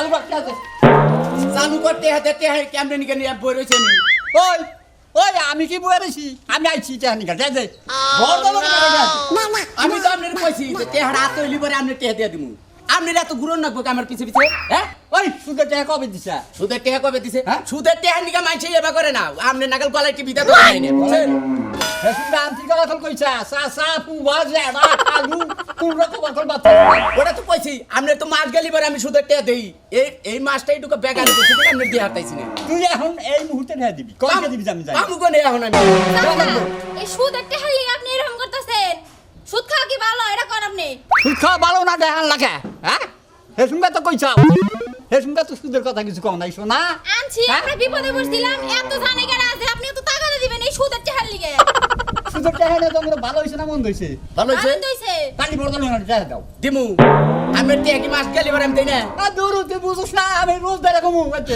চালু কর কে আছে? চালু করতে হাতে টেহাই কেমনে নিকে নিয়ে বই রয়েছে আমি ওই ওই আমি কি রয়েছি আমি আইছি টেহানিকা দে দে আমি তো আপনার কইছি যে টেহার হাত হইলি পরে আপনি টেহা দিয়ে দিমু। আপনি এত গুরন নাকবো আমার পিছে পিছে হ্যাঁ? ওই সুদের টেহা কবে দিছা? সুদের টেহা কবে দিছে? হ্যাঁ? সুদের টেহা নিকে মাইছে এবা করে না। আপনি নাগাল গলায় টিভি তো নাই না বুঝছেন হেসুন আন্তি কথা কইছা সা সা পুবা জেডা আলু কোন রকম কথা বাতা ওটা তো কইছি আপনি তো মাস গেলি আমি সুদের টেহা দেই। এই এই মাসটাই টুকু বেকার করছি ঠিক আপনি দিয়ে হাতাইছি না। তুই এখন এই মুহূর্তে ঢেয়া দিবি কয়কে দিবি আমি জানি। আমুকো নেই এখন আমি। এই সুদ একটা হারিয়ে আপনি এরকম করতেছেন। সুদ খাওয়া কি ভালো? এটা কর আপনি। সুদ খাওয়া ভালো না দেখান লাগে হ্যাঁ? হেসুন তো কইছা হেসুন তো সুদের কথা কিছু কম নাই শোনা? আনছি? আমরা বিপদে পড়ছিলাম এত জানে কেন আছে আপনি তো টাকা দিবেন এই সুদের চেহার লিগে। তোমরা ভালো হইছে না মন্দ হইছে। ভালো হইছে? কালি বড় দল দাও। দিমু। আমি টেহা কি মাস গেলি পরে আমি দেই না? আর দূর তুই বুঝছ না আমি রোজ দাঁড়া কমু এতে।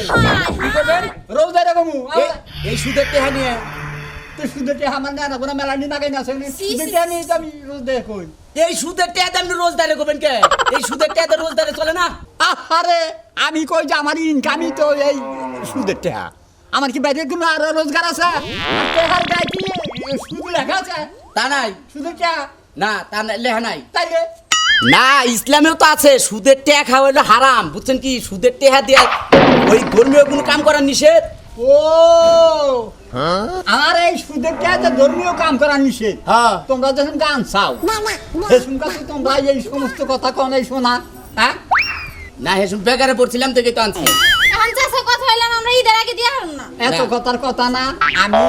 রোজ দাঁড়া কমু এই- এই সুদের টেহা নিয়ে। তুই সুদের টেহা আমার না কোনো না সুদের নিয়ে আমি রোজ এই সুদের করবেন কে? সুদের তো রোজদারে চলে না? আরে আমি কই যে আমার ইনকামই তো এই সুদের টেহা। আমার কি বাইরে কোনো আর রোজগার আছে? লেখা আছে? তা নাই। টেহা না তা লেখা নাই। তাইলে? না ইসলামেও তো আছে সুদের টেহা খাওয়া হলো হারাম বুঝছেন কি? সুদের টেহা দিয়ে ওই ধর্মীয় কোনো কাম করার নিষেধ? ও! আর এই সুদের টেহা যে ধর্মীয় কাম করার নিষেধ? হ্যাঁ। তোমরা যখন গান চাও সেসুন কাছে তোমরা এই সমস্ত কথা কন এই শোনা হ্যাঁ? না হেসুম বেকারে পড়ছিলাম থেকে তো আনছি। কথা হইলাম আমরা ঈদের আগে দিয়ে না। এত কথার কথা না আমি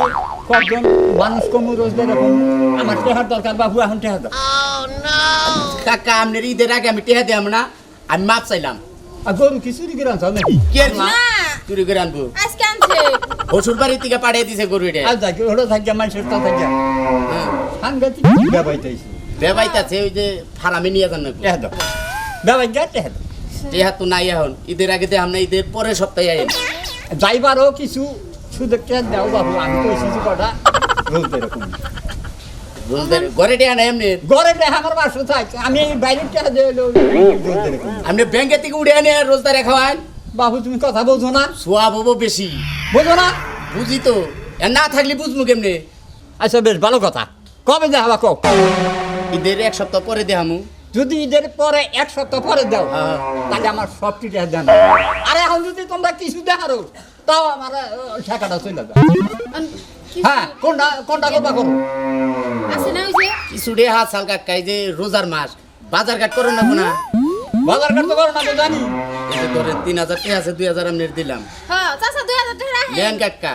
কজন মানুষ কমু রোজগার আমার টেহার দরকার বাবু এখন টেহার দরকার কাকা আপনার ঈদের আগে আমি টেহা দিলাম না আমি মাপ চাইলাম। আর গরু কি চুরি করে আনছো নাকি? কি চুরি করে আনব। আজকে আনছে। হসুর বাড়ির থেকে পাঠিয়ে দিছে গরু এটা। আর যাকে ওটা থাকিয়া মানুষের তা থাকিয়া হ্যাঁ। সাংঘাতিক বেবাইতেছি বেবাইতাছে ওই যে ফার্মে নিয়ে যান না বেবাই গা টেহার দর টেহা তো নাই এখন। ঈদের আগে দিয়ে আমরা ঈদের পরের সপ্তাহে আইন। যাইবারও কিছু সুযোগ টেহার দাও বাবু আমি তো এসেছি কটা? রোজ এরকম। রোজদের ঘরে টেহা নাই এমনি। ঘরে টেহা আমার বাসা থাক আমি এই বাইরের টেহা দিয়ে রোজ এরকম। আপনি ব্যাংকের থেকে উঠে আনে রোজদারে খাওয়ান। বাবু তুমি কথা বলছো না। সোয়াব হব বেশি। বোঝো না। বুঝি তো। এ না থাকলে বুঝব কেমনে? আচ্ছা বেশ ভালো কথা। কবে দেখাবা কক ঈদের এক সপ্তাহ পরে দেহামু যদি ঈদের পরে এক সপ্তাহ পরে দাও। তাহলে আমার সব টিটা দেন। আর এখন যদি তোমরা কিছু দেখারো তাও আমার টাকাটা চলে যাবে। হ্যাঁ কোনটা কোনটা করবা করো? আছে না ওই যে? কিছু রে হাত সাল কাকাই যে রোজার মাস। বাজার ঘাট করো না না বাজার করতে করো না তো জানি। ধরেন তিন হাজার টাকা আছে দুই হাজার আপনার দিলাম। হ্যাঁ দুই হাজার টাকা রাখেন। নেন কাকা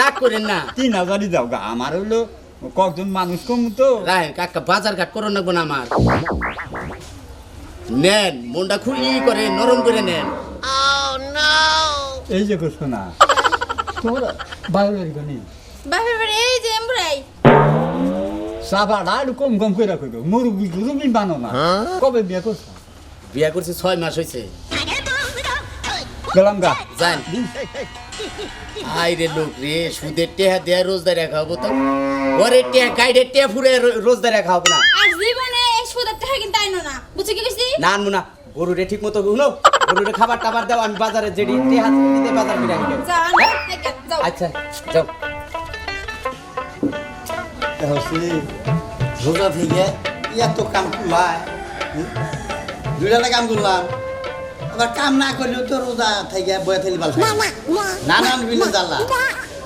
রাগ করেন না। তিন হাজারই দাও গা আমার হইল কয়েকজন মানুষ কম তো। রায় কাকা বাজার ঘাট করো না না আমার। নেন মনটা খুলি করে নরম করে নেন। এই যে করছ না তোমার বাইরে কোনি বাপের বাড়ি এই যে এমব্রাই সাবাটা একটু কম কম করে রাখো মুরগি মুরগি বানো না। কবে বিয়ে করছ? বিয়া করছি ছয় মাস হয়েছে গেলাম গা। যান। আই রে লোক রে সুদের টেহা দেয়া রোজদার খাওয়াবো তো। ওরে টেহা গাইডের টেহা ফুরে রোজদার খাওয়াবো না। আর জীবনে এই সুদের টাকা কিন্তু আইনো না। বুঝছি কি কইছি? না আনব না। গরুরে ঠিক মতো শুনো গরুরে খাবার টাবার দাও আমি বাজারে যেটি টেহা দিতে বাজার করে আনি। যাও আনো, থেকে, আচ্ছা যাও। হচ্ছে রোজা থেকে এত কাম করলাম দুইটা কাম করলাম। আবার কাম না করলেও তো রোজা থেকে বয়ে থাকলে ভালো নানান বিলে জ্বালা।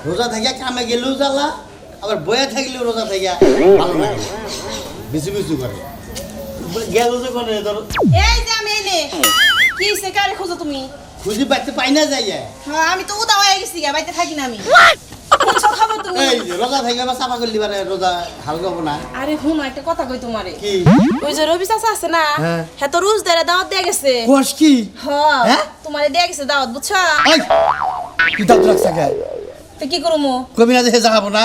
রোজা থেকে কামে গেলেও জ্বালা আবার বয়ে থাকলেও রোজা থেকে ভালো লাগে। বেশি বেশি করে। গেল যে করে ধরো এই যে আমি এনে কি হইছে কারে খোঁজো তুমি? খুঁজি পাইতে পাই না যাই হ্যাঁ আমি তো উদা হয়ে গেছি গা বাইতে থাকি না আমি। কোন খাব তুমি এই রোজা থেকে আবার চাপা করলি পারে রোজা হালকা হব না। আরে হুন একটা কথা কই তোমারে। কি? ওই যে রবি চাচা আছে না হ্যাঁ। তো রোজ দেরে দাওয়াত দিয়ে গেছে। কি? হ্যাঁ হ্যাঁ? তোমারে দিয়ে গেছে দাওয়াত বুঝছ? ওই কি দাঁত রাখছে কে? তো কি করব কবি না যে হেজা না?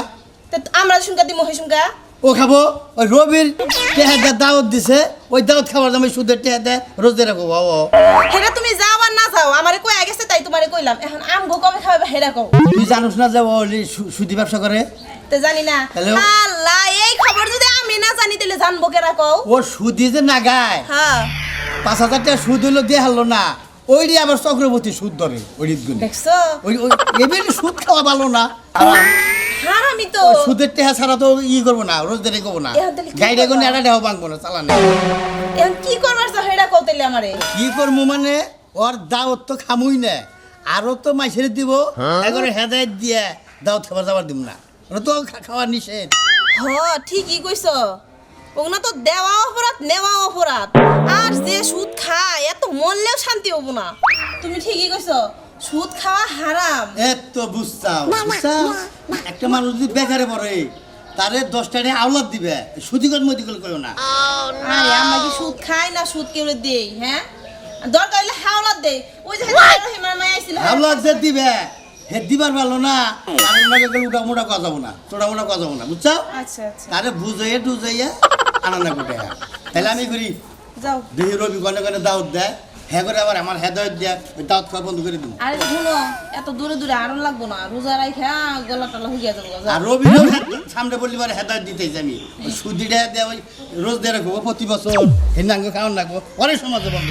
আমরা শুনকা দিমো হে শুনকা? ও খাব ওই রবির টেহাদা দাওয়াত দিছে ওই দাওয়াত খাবার দাম ওই সুদের টেহাদা রোজ দিয়ে রাখব বাবা। হেরা তুমি যাও আর না যাও আমারে কই গেছে তাই তোমারে কইলাম। এখন আমগো কবে খাবে হেরা কও। তুই জানোস না যে ও ওই সুদি ব্যবসা করে? তে জানি না? আল্লাহ এই খবর যদি আমি না জানি তাহলে জানব কেরা কও? ও সুদি যে না গায় হ্যাঁ। পাঁচ হাজার টাকা সুদ হইল দিয়ে হারলো না। ওইটি আবার চক্রবর্তী সুদ ধরে গুণে দেখছ? ওই ওই এমনি সুদ খাওয়া ভালো না। হারামি তো সুদের টেহা ছাড়া তো ই করব না রোজ দেরি করব না। এ হাতে কি গাড়ি করবা? কোনো একটা দেহ ভাঙবো না চালানে। এখন কি করবার চাও হেডা কইতেলে আমারে? কি করব মানে ওর দাওয়াত তো খামুই না। আরও তো মাইসের দিব একবারে হেদায়ত দিয়ে দাওয়াত খাবার দাবার দিব না। ওরা তো খাওয়া নিষেধ। হ ঠিকই কইছ। ওগুলো তো দেওয়া অপরাধ নেওয়া অপরাধ। আর যে সুদ খায় এত মরলেও শান্তি হব না। তুমি ঠিকই কইছ। সুদ খাওয়া হারাম। এত বুঝছাও। বুঝছাও? একটা মানুষ যদি বেকারে পড়ে তারে দশটা টাকা আওলাদ দিবে। সুদিগত মদিগল করো না। আরে আমরা কি সুদ খাই না সুদ কেউ দেই হ্যাঁ? আর দরকার হলে হাওলাত দেই। ওই যে রহিমার মাই আইছিল আওলাদ যে দিবে হে দিবার ভালো না আমি করি উঠা মোটা না মোটা আচ্ছা আচ্ছা। তারে বুঝাইয়া টুজাইয়া আনন্দ কোটে তাহলে আমি করি যাও। দেহি রবি গনে গনে দাওয়াত দেয় হ্যাঁ করে আবার আমার হেদায়ত দেয় ওই দাওয়াত খাওয়া বন্ধ করে দিন আরে শুনো এত দূরে দূরে আরও লাগবো না রোজা রাইখা গলা টলা হুগিয়া যাব যাও। আর রবিরও সামনে বললি পারে হেদায়ত দিতেছি আমি ওই সুদিটা দেয় ওই রোজ দিয়ে রাখব প্রতি বছর। হেনাঙ্গ খাওয়ান রাখব অনেক সমাজে বন্ধ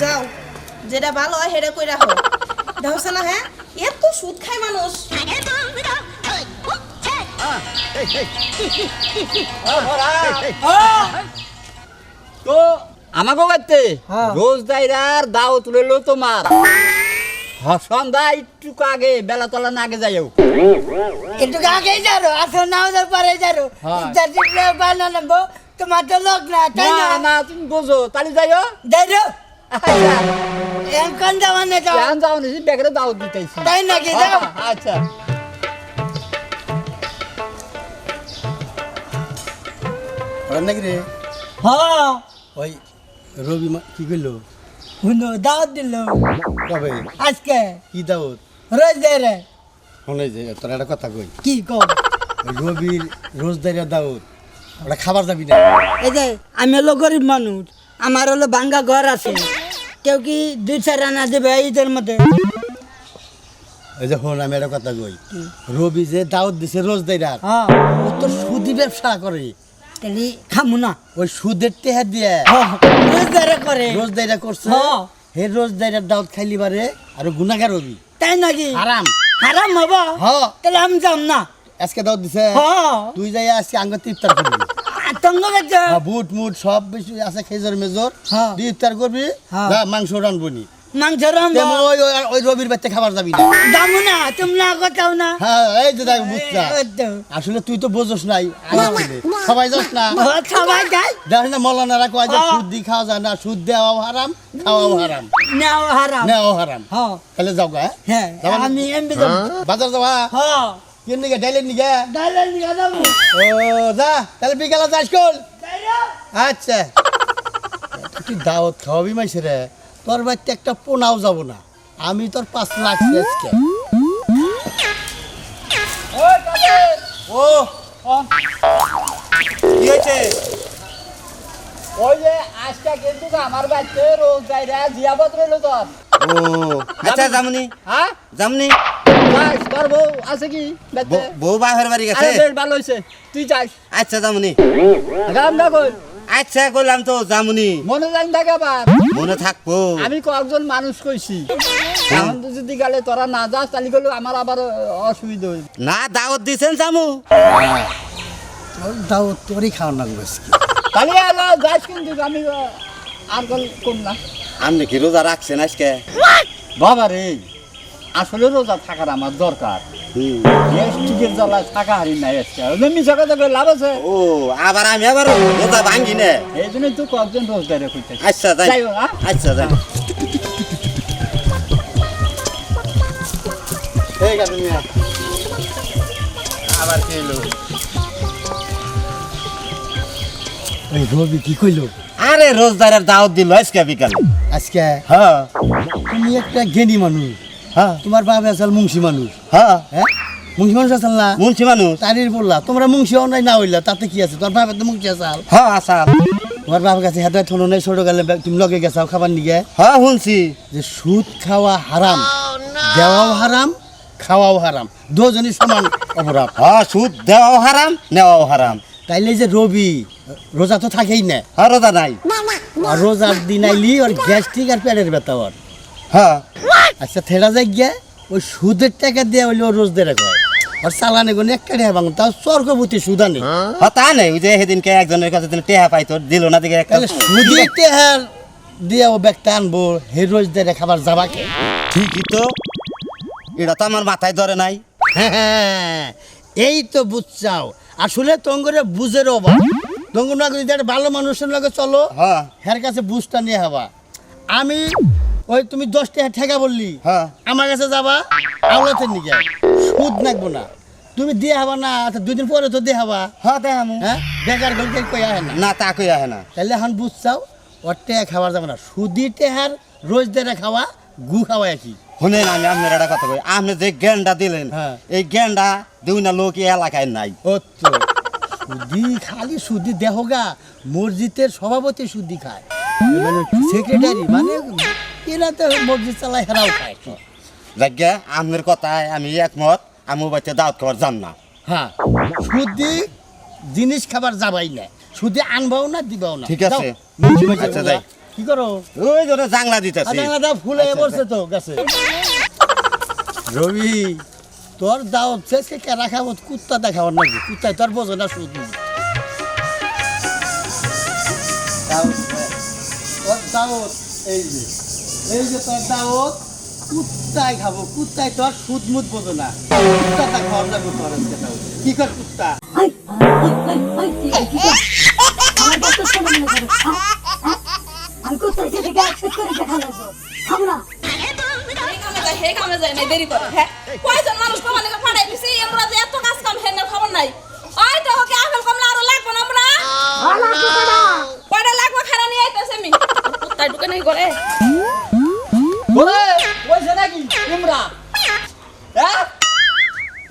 যাও যেটা ভালো হয় সেটা কই রাখো দেখছ না হ্যাঁ? এত সুদ খায় মানুষ। তো আমাকে বাড়তে রোজ দাইরার দাও তুলে লো তোমার। হ, সন্ধ্যা একটু আগে বেলা তলা না আগে যাইও। একটু আগেই যারো আসল না হলে পরে যারো। হ্যাঁ। চারটি বানাবো তোমার তো লোক না তাই না না? না তুমি বোঝো তাহলে যাইও। যাইরো। আচ্ছা। এখন যাওয়ানে যাও? এখন যাও নিছি ব্যাগরে দাওয়াত দিতেছি। তাই নাকি যাও? আচ্ছা। নাকি রে? হ্যাঁ। ওই রবি কি করল? শুনো দাওয়াত দিল। কবে আজকে? কি দাওত রোজ দে রে। শোনে যে তোর একটা কথা কই। কি কো ওই রবির রোজদারিয়া দাওত ওটা খাবার যাবি না। এই যে আমি হলো গরিব মানুষ। আমার হলো ভাঙ্গা ঘর আছে। কেউ কি দুই চার আনা দেবে ঈদের মধ্যে? ওই যে হন আমি একটা কথা কই। রবি যে দাওত দিছে রোজদারিয়ার হ্যাঁ। ও তো সুদি ব্যবসা করে। তাহলে খামু না। ওই সুদের টেহা দিয়ে। হ্যাঁ, রোজ দে রে করে রোজদারিয়া করছে। হে। রোজদারিয়ার দাওত খাইলি বারে আর গুনাগার রবি তাই নাকি? আরাম হারাম হব? তাহলে আমি যাম না। আজকে দাওত দিছে? তুই যাই আজকে আঙ্গ ইফতার করবি। হ্যাঁ, বুট মুট সব বেশি আছে খেজর মেজর। তুই ইফতার করবি? মাংস রানবনি মাংস রামবো তেমন ওই ওই- ওই রবির বাচ্চা খাবার যাবি না। যাব না কথাও হ্যাঁ এই যে দেখ বুঝছা। আসলে তুই তো বোঝস নাই সবাই যাস না। ও, সবাই যায় জানিস না মৌলানারা কয় যে। সুদ দি খাওয়া যায় না সুদ দেওয়াও হারাম খাওয়াও হারাম। নেও হারাম। নেওয়াও হারাম। হ্যাঁ তাহলে যাও গা হ্যাঁ? আমি এমবি যাব। বাজার যাওয়া হ্যাঁ কিন নিগে ডাইলের নিগে? ডালে নিয়ে যাব। ও যা তাহলে বিকালে যাস কোন আচ্ছা। তুই দাওয়াত খাওয়াবি মাইছে রে? তোর বাড়িতে একটা পোনাও যাব না। আমি তোর পাঁচ লাখ আজকে ও কি হয়েছে? ওই যে আজকে কিন্তু আমার বাড়িতে রোজ দাইরা জিয়াবত রইল তোর। ও আচ্ছা জামনি। হ্যাঁ? জামনি। যাস তোর বউ আছে কি? বউ- বাহের বাড়ি গেছে? আরে বেশ ভালো হয়েছে তুই যাস। আচ্ছা জামনি। রাম না কই। আচ্ছা করলাম তো জামনি। মনে জানি থাকে আবার মনে থাকব। আমি কয়েকজন মানুষ কইছি। এখন যদি গেলে তোরা না যাস তাহলে গেলে আমার আবার অসুবিধা হইবে। না দাওয়াত দিছেন জামু? দাওয়াত তোরই খাওয়ার লাগবে তাহলে যাস কিন্তু আমি আর গল কম না। আপনি কি রোজা রাখছেন আজকে? বাবা রে আসলে রোজা থাকার আমার দরকার। আবার আমি আবার রোজা ভাঙ্গি নে এই জন্যই তো কয়েকজন আচ্ছা যাই হ্যাঁ? আচ্ছা যাই ঠিক আছে আবার ওই রবি কি কইলো আরে রোজদারের দাওয়াত দিল আজকে বিকালে আজকে হ্যাঁ তুমি একটা জ্ঞানী মানুষ তোমার বাবা আসল মুন্সি মানুষ। হ্যাঁ। হ্যাঁ? মুন্সি মানুষ আসল না? মুন্সি মানুষ। তারির বললা তোমরা মুন্সি অন্যায় না হইলা তাতে কি আছে? তোমার বাবা তো মুন্সি আসাল হ্যাঁ আচ্ছা তোমার বাবার কাছে হেদায় থনো নাই ছোট গেলে তুমি লগে গেছাও খাবার নিগে? হ্যাঁ শুনছি। যে সুদ খাওয়া হারাম দেওয়াও হারাম খাওয়াও হারাম। দুজনই সমান অপরাধ। হ্যাঁ সুদ দেওয়াও হারাম নেওয়াও হারাম। তাইলে যে রবি রোজা তো থাকেই না। হ্যাঁ রোজা নাই। আর রোজার দিন আইলি ওর গ্যাস্ট্রিক আর পেটের ব্যথা ওর। হ্যাঁ। আচ্ছা থেরা যাই গিয়া ওই সুদের টাকা দিয়ে হইলে রোজ দিয়ে রাখো আর চালানে কোনো এক কাটে ভাঙ তাও স্বর্গবতী সুদা নেই হ্যাঁ তা নেই ওই যে সেদিনকে একজনের কাছে দিলে টেহা পাইতো দিল না দিকে একটা তাহলে সুদি টেহার দিয়ে ও ব্যাগটা আনব হে রোজ দিয়ে খাবার যাবা কে? ঠিকই তো। এটা তো আমার মাথায় ধরে নাই। হ্যাঁ, এই তো বুঝছাও। আসলে তঙ্গরে বুঝের অভাব। তঙ্গ না যদি একটা ভালো মানুষের লগে চলো। হ্যাঁ। হের কাছে বুঝটা নিয়ে হবা। আমি ওই তুমি দশ টাকা ঠেকা বললি। হ্যাঁ। আমার কাছে যাবা আওলাতে নিয়ে যাও সুদ নাকবো না। তুমি দিয়ে হবা না আচ্ছা দুই দিন পরে তো দিয়ে হবা। হ্যাঁ দেখ হ্যাঁ? বেকার গলকে কই আহে না। না তা কই আহে না। তাহলে এখন বুঝছাও ওর টেহা খাবার যাবে না। সুদি টেহার রোজ দেড়ে খাওয়া গু খাওয়া একই শুনেন আমি আপনার একটা কথা কই। আপনি যে জ্ঞানটা দিলেন হ্যাঁ। এই জ্ঞানটা দুই না লোক এলাকায় নাই। ও তো সুদি খালি সুদি দেহগা মসজিদের সভাপতি সুদি খায়। সেক্রেটারি মানে এরা তো মসজিদ চালায় হেরাও খায়। যাজ্ঞা আপনার কথায় আমি একমত আমি বাচ্চা দাওয়াত খাবার যান না। হ্যাঁ সুদি জিনিস খাবার যাবাই না। সুদি আনবাও না দিবাও না। ঠিক আছে। আচ্ছা, যাই। কি করো? ওই ধরে জাংলা দিতেছি। আদা ফুলে আচ্ছা, পড়ছে তো গাছে। রবি তোর দাওয়াত শেষকে কেনা খাব? কুত্তা দেখাবার নাকি কুত্তায় তোর বোঝে না তোর দাওয়াত এই যে। এই যে তোর দাওয়াত কুত্তায় খাব কুত্তায় তোর সুদ মুদ বোঝো না। কুত্তাটা খাওয়ার লাগবে তোর আজকে দাওয়াত। কি কর কুত্তা? আমি কোথায় সেটা অ্যাকসেপ্ট করে দেখা লাগবো খাব হে কামে যায় হে কামে যায় নাই দেরি করে হ্যাঁ কয়জন মানুষ কমানে ফাড়াই দিছি? আমরা যে এত কাজ কাম হেন খবর নাই। ওই তো ওকে আপেল কমলা আরও লাগবে না আমরা? কয়টা লাগবে খারা নিয়ে আইতাছে আমি? কুত্তা ঢুকে নাই করে নাকি তোমরা হ্যাঁ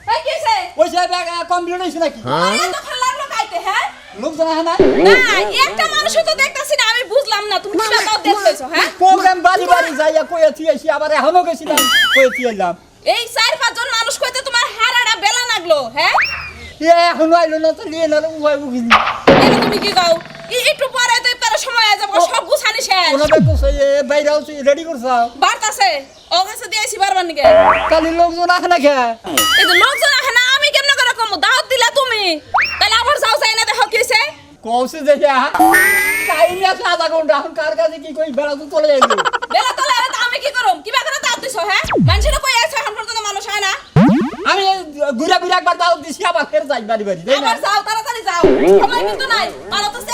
এই কিছে পয়সা ব্যাগ কমপ্লিট হয়েছে নাকি এত খালার লোক আইতে হ্যাঁ? লোকজন আহে না? না একটা মানুষ তো দেখতাছি না আমি বুঝলাম না তুমি দাও দেখতেছো হ্যাঁ? প্রোগ্রাম বাড়ি বাড়ি যাইয়া কইয়াছি আইছি আবার এখনও গেছিলাম কইয়াছি এলাম এই চার পাঁচজন মানুষ কইতে তোমার হারাটা বেলা লাগল হ্যাঁ? এ এখনও আইলো না তো নিয়ে উভয় বুঝিনি তুমি কি গাও একটু পরে তো সময় হয়ে যাব সব গুছানি শেষ। ওনাদের তো সেই বাইরে হচ্ছে রেডি করছাও বার্তাছে ও কাছে দিয়েছি বারবার নিকে? কালি লোকজন আসে না এই যে লোকজন আহে না আমি কেমনে করে কম? দাওয়াত দিলা তুমি। তাহলে আবার যাও চাই না দেখো কি হইছে। কৌশে দেখে টাইম আছে আধা ঘণ্টা এখন কার কাছে কি কই বেড়া তো চলে যাইলো বেলা তো আমি কি করম? কিবা করে দাওয়াত দিছো হ্যাঁ? মানুষের কই আছে এখন পর্যন্ত মানুষ হয় না। আমি ঘুরে ঘুরে একবার দাও দিছি আবার ফের যাই বাড়ি বাড়ি আবার যাও তাড়াতাড়ি যাও। সময় কিন্তু নাই। আর তো সে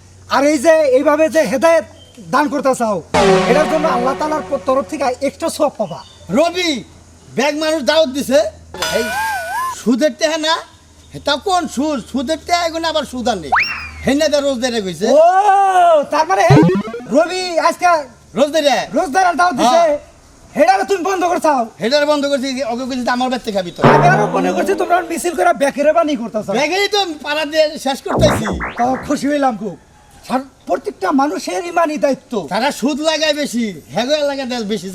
আর এই যে এইভাবে যে হেদায়েত দান করতে চাও এটার জন্য আল্লাহ তালার তরফ থেকে এক্সট্রা সব পাবা। রবি ব্যাগ মানুষ দাওয়াত দিছে। এই সুদের টেহা না? এটা কোন সুদ? সুদের টেহা এগুলো আবার সুদ আনে। হেনা দে রোজ দেরে কইছে। ও তার মানে রবি আজকে রোজ দেরে রোজদার দাও দিছে। হেডারে তুমি বন্ধ করছাও হেটার বন্ধ করছি ওকে কইছি আমার বাড়িতে খাবি তো। আমি আরও মনে করছি তোমরা মিছিল করে বেকেরে বানি করতেছো ব্যাগেই তো পাড়া দিয়ে শেষ করতেছি। তো খুশি হইলাম খুব। আর প্রত্যেকটা মানুষের ইমানই দায়িত্ব। তারা সুদ লাগায় বেশি হেগো এলাকা দেশ বেশি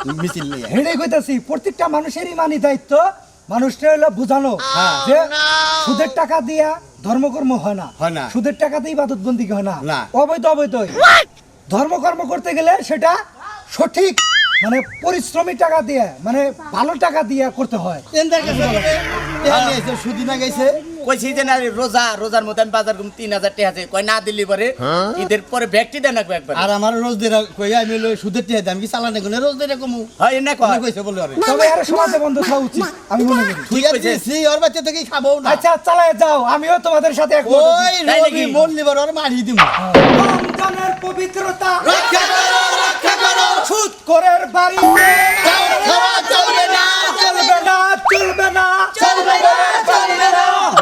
আমি মিছিল নিয়ে। হেডে কইতাছি প্রত্যেকটা মানুষের ইমানই দায়িত্ব মানুষটা হলো বুঝানো। যে সুদের টাকা দিয়া ধর্মকর্ম হয় না। হয় না। সুদের টাকা দিয়ে ইবাদত বন্দি হয় না। না। অবৈধ অবৈধই। ধর্মকর্ম করতে গেলে সেটা সঠিক মানে পরিশ্রমী টাকা দিয়ে মানে ভালো টাকা দিয়ে করতে হয়। নিয়েছে, গেছে কইছি যে না রোজা রোজার আমি বাজার ঘুম তিন হাজার টাকা আছে কয় না দিল্লি পরে ঈদের পরে ব্যাগটি দেন একবার আর আমার রোজ দেরা কই আমি লই সুদের টেহা দাম কি চালানে কোনে রোজ দেরা কমু হয় না কয় কইছে বলে আরে তবে আর সমাজে বন্ধ থাকা উচিত আমি মনে করি ঠিক আছে সি ওর বাচ্চা থেকে খাব না আচ্ছা চালায় যাও আমিও তোমাদের সাথে আছি। ওই রবি মন লিবার ওর মারি দিমু রমজানের পবিত্রতা রক্ষা করো রক্ষা করো সুদ করের বাড়িতে চলবে না চলবে না চলবে না চলবে না চলবে না সুদ করের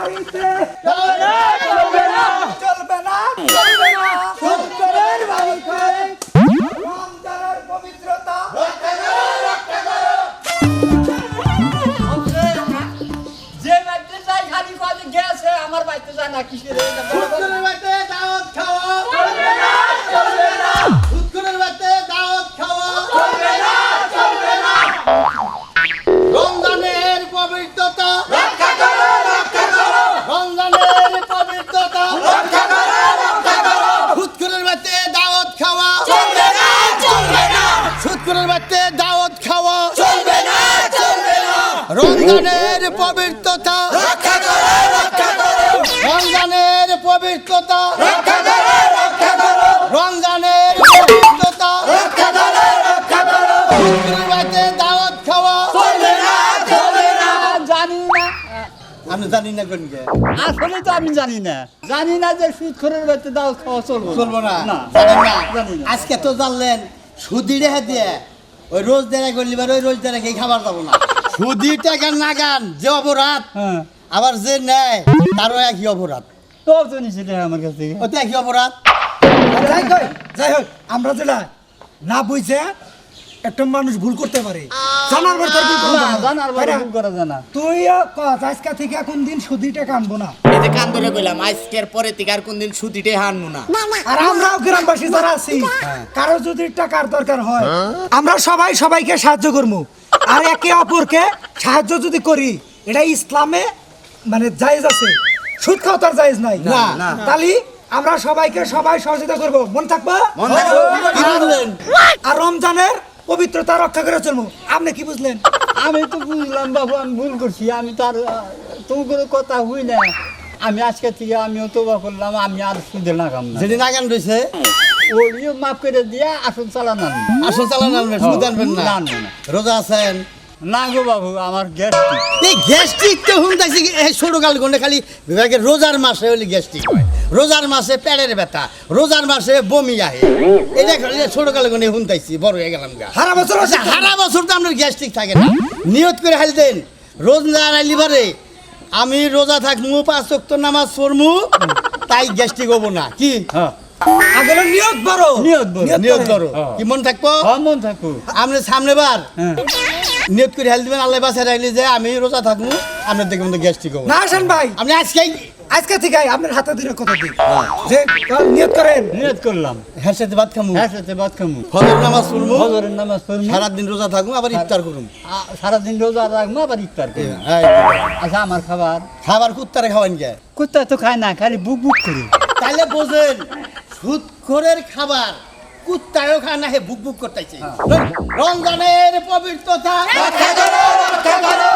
বাড়িতে। চলবে না চলবে না চলবে না সত্যের বাড়িতে রমজানের পবিত্রতা যে বাড়িতে চাই খালি গেছে আমার বাড়িতে যায় না কিসের? দাওয়াত খাওয়া। চলবে না চলবে না। রমজানের পবিত্রতা। রক্ষা করো রক্ষা করো। রমজানের পবিত্রতা। রক্ষা করো রক্ষা করো। রমজানের পবিত্রতা। রক্ষা করো রক্ষা করো। সুৎখোরের দাওয়াত খাওয়া। চলবে না চলবে না। জানি না। আমি জানি না কোন কে। আসলে তো আমি জানি না। জানি না যে সুদ খোরের বাড়িতে দাও খাওয়া চলবো চলবো না। না জানি না। আজকে তো জানলেন সুদি রেখে দিয়ে ওই রোজ দেরা করলি বা ওই রোজ দেরা খেয়ে খাবার যাব না। সুদি টাকা নাগান যে অপরাধ হ্যাঁ। আবার যে নেয় তারও একই অপরাধ। তো নিছে আমার কাছ থেকে। ওতে একই অপরাধ। যাই হোক আমরা যেটা না বুঝে একটা মানুষ ভুল করতে পারে। জানার পর তার ভুল জানার পরে ভুল করা জানা তুই আজকে থেকে এখন দিন সুদি টাকা আনব না। এই যে কান ধরে কইলাম আজকের পরে থেকে আর কোনদিন সুদিটে হানবো না। আর আমরাও গ্রামবাসী যারা আছি কারও যদি টাকার দরকার হয় আমরা সবাই সবাইকে সাহায্য করব। আর একে অপরকে সাহায্য যদি করি এটা ইসলামে মানে জায়েজ আছে। সুদ খাওয়া তার জায়েজ নাই। না, না। তাহলে আমরা সবাইকে সবাই সহযোগিতা করব। মন থাকব। আর রমজানের পবিত্রতা রক্ষা করে চলবো। আপনি কি বুঝলেন? আমি তো বুঝলাম বাবু আমি ভুল করছি। আমি তার তোমার কথা হই না। আমি আজকে থেকে আমিও তো করলাম আমি আর সুদে লাগাম না। যেদিন নাগান রয়েছে ওরিও মাফ করে দিয়ে আসল চালান আসল চালান আনবেন সুদ আনবেন না। না, না, না। রোজা আছেন না গো বাবু আমার গ্যাস এই গ্যাস্ট্রিক তো শুনতেছি এই ছোট কাল গন্ডে খালি বিভাগের রোজার মাসে হলে গ্যাস্ট্রিক হয়। রোজার মাসে পেটের ব্যথা রোজার মাসে বমি আহে। এটা খালি ছোট কাল গন্ডে শুনতেছি বড় হয়ে গেলাম গা। সারা বছর আছে সারা বছর তো আপনার গ্যাস্ট্রিক থাকে না। নিয়ত করে হাল দেন রোজ না আড়াইলি পারে আমি রোজা থাকমু পাঁচ ওয়াক্ত নামাজ পড়মু তাই গ্যাস্ট্রিক হব না। কি? হ্যাঁ। আগে নিয়োগ বড়। নিয়ত বড়। নিয়ত করো হ্যাঁ। কি মন থাকব? হ্যাঁ, মন থাকো আপনি সামনে বার। হ্যাঁ। নিয়ত করে হেল দিবেন আল্লাহ বাসায় রাখলি যে আমি রোজা থাকব আপনার দেখবেন তো গ্যাস্ট্রিক হব। না আসেন ভাই। আপনি আজকেই আজকে থেকে আপনার হাতে দিলে কথা দিই যে নিয়োগ করেন। নিয়ত করলাম। হ্যাঁ সাথে ভাত খামু। হ্যাঁ সাথে বাদ খামু। ফজর নামাজ পড়ব। ফজরের নামাজ পড়মু সারাদিন রোজা থাকব আবার ইফতার করুম আ- সারাদিন রোজা রাখব আবার ইফতার করব। হ্যাঁ, আচ্ছা আমার খাবার? খাবার কুত্তারে খাওয়ান গে কুত্তা তো খায় না খালি বুক বুক করে। তাহলে বোঝেন সুদখোরের খাবার। কুত্তায়ও খায় না হে বুক বুক করতেছে। রমজানের পবিত্রতা রক্ষা করো রক্ষা করো